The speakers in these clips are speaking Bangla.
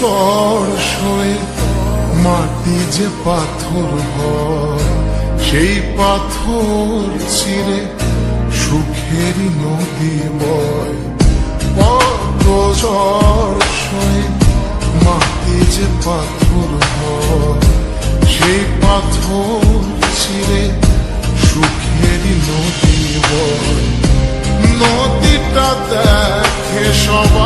ঝড় সয়ে মাটি যে পাথর হয়, সেই পাথর চিরে সুখেরই নদী বয়। মাটি যে পাথর হয়, সেই পাথর চিরে সুখেরই নদী বয়। নদীটা দেখে সবাই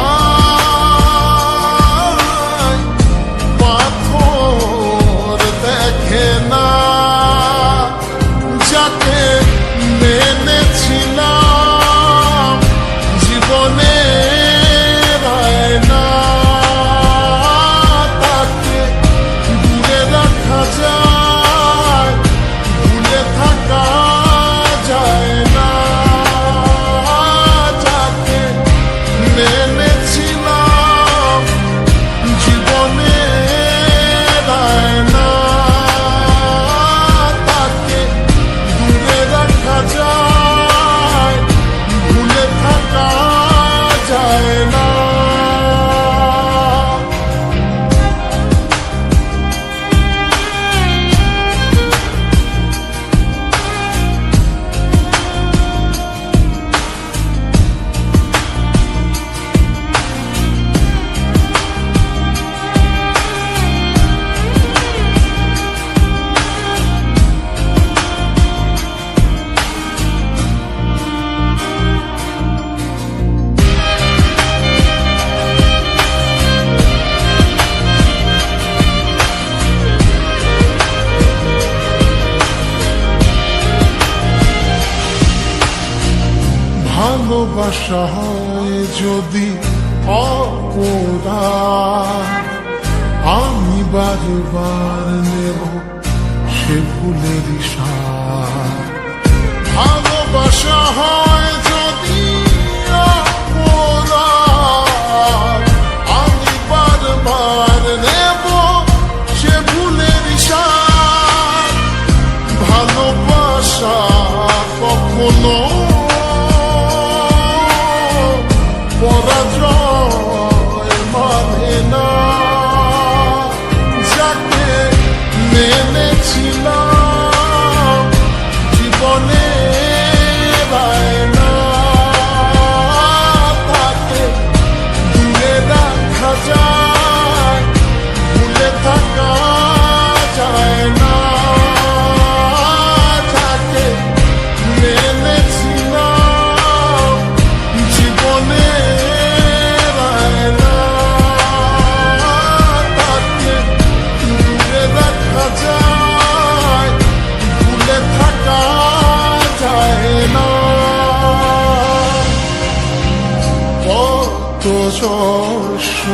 ভালোবাসা হয় যদি অপরা আমি বারবার নেব সে ভুলের সার। ভালোবাসা পরাজয় more than যাকে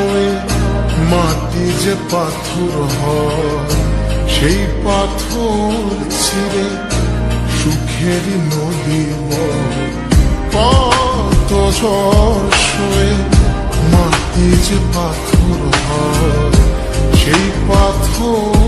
সয়ে মাটি যে পাথর হয়, সেই পাথর ছিঁড়ে সুখের নদী কত সয়ে মাটি যে পাথর হয়, সেই পাথর